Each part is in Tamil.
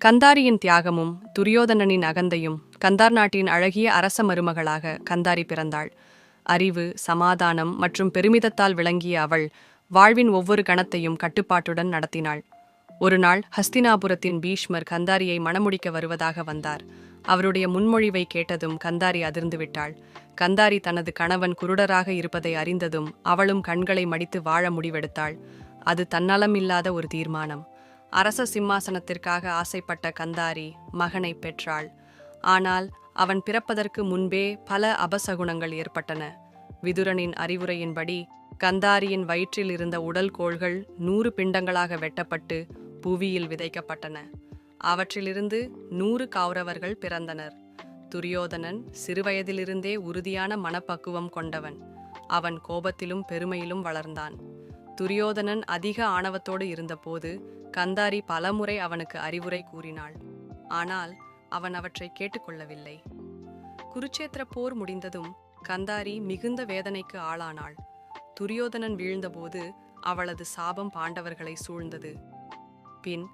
கந்தாரியின் தியாகமும் துரியோதனனின் அகந்தையும் கந்தார் நாட்டின் அழகிய அரச மருமகளாக கந்தாரி பிறந்தாள். அறிவு சமாதானம் மற்றும் பெருமிதத்தால் விளங்கிய அவள் வாழ்வின் ஒவ்வொரு கணத்தையும் கட்டுப்பாட்டுடன் நடத்தினாள். ஒரு நாள் ஹஸ்தினாபுரத்தின் பீஷ்மர் கந்தாரியை மணமுடிக்க வருவதாக வந்தார். அவருடைய முன்மொழிவை கேட்டதும் கந்தாரி அதிர்ந்து விட்டாள் கந்தாரி தனது கணவன் குருடராக இருப்பதை அறிந்ததும் அவளும் கண்களை மடித்து வாழ முடிவெடுத்தாள். அது தன்னலமில்லாத ஒரு தீர்மானம். அரச சிம்மாசனத்திற்காக ஆசைப்பட்ட கந்தாரி மகனை பெற்றாள். ஆனால் அவன் பிறப்பதற்கு முன்பே பல அபசகுணங்கள் ஏற்பட்டன. விதுரனின் அறிவுரையின்படி கந்தாரியின் வயிற்றில் இருந்த உடல் கோள்கள் நூறு பிண்டங்களாக வெட்டப்பட்டு புவியில் விதைக்கப்பட்டன. அவற்றிலிருந்து நூறு கௌரவர்கள் பிறந்தனர். துரியோதனன் சிறுவயதிலிருந்தே உறுதியான மனப்பக்குவம் கொண்டவன். அவன் கோபத்திலும் பெருமையிலும் வளர்ந்தான். துரியோதனன் அதிக ஆணவத்தோடு இருந்தபோது கந்தாரி பலமுறை அவனுக்கு அறிவுரை கூறினாள். ஆனால் அவன் அவற்றை கேட்டுக்கொள்ளவில்லை. குருச்சேத்திர போர் முடிந்ததும் கந்தாரி மிகுந்த வேதனைக்கு ஆளானாள். துரியோதனன் வீழ்ந்தபோது அவளது சாபம் பாண்டவர்களை சூழ்ந்தது. பின்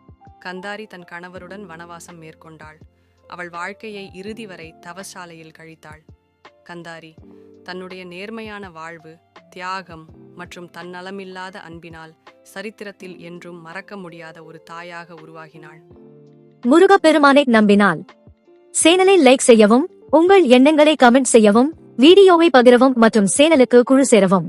கந்தாரி தன் கணவருடன் வனவாசம் மேற்கொண்டாள். அவள் வாழ்க்கையை இறுதி வரை தவசாலையில் கழித்தாள். கந்தாரி தன்னுடைய நேர்மையான வாழ்வு தியாகம் மற்றும் தன்னலமில்லாத அன்பினால் சரித்திரத்தில் என்றும் மறக்க முடியாத ஒரு தாயாக உருவாகினாள். முருகப்பெருமானை நம்பினால். சேனலை லைக் செய்யவும் உங்கள் எண்ணங்களை கமெண்ட் செய்யவும் வீடியோவை பகிரவும் மற்றும் சேனலுக்கு குழு சேரவும்.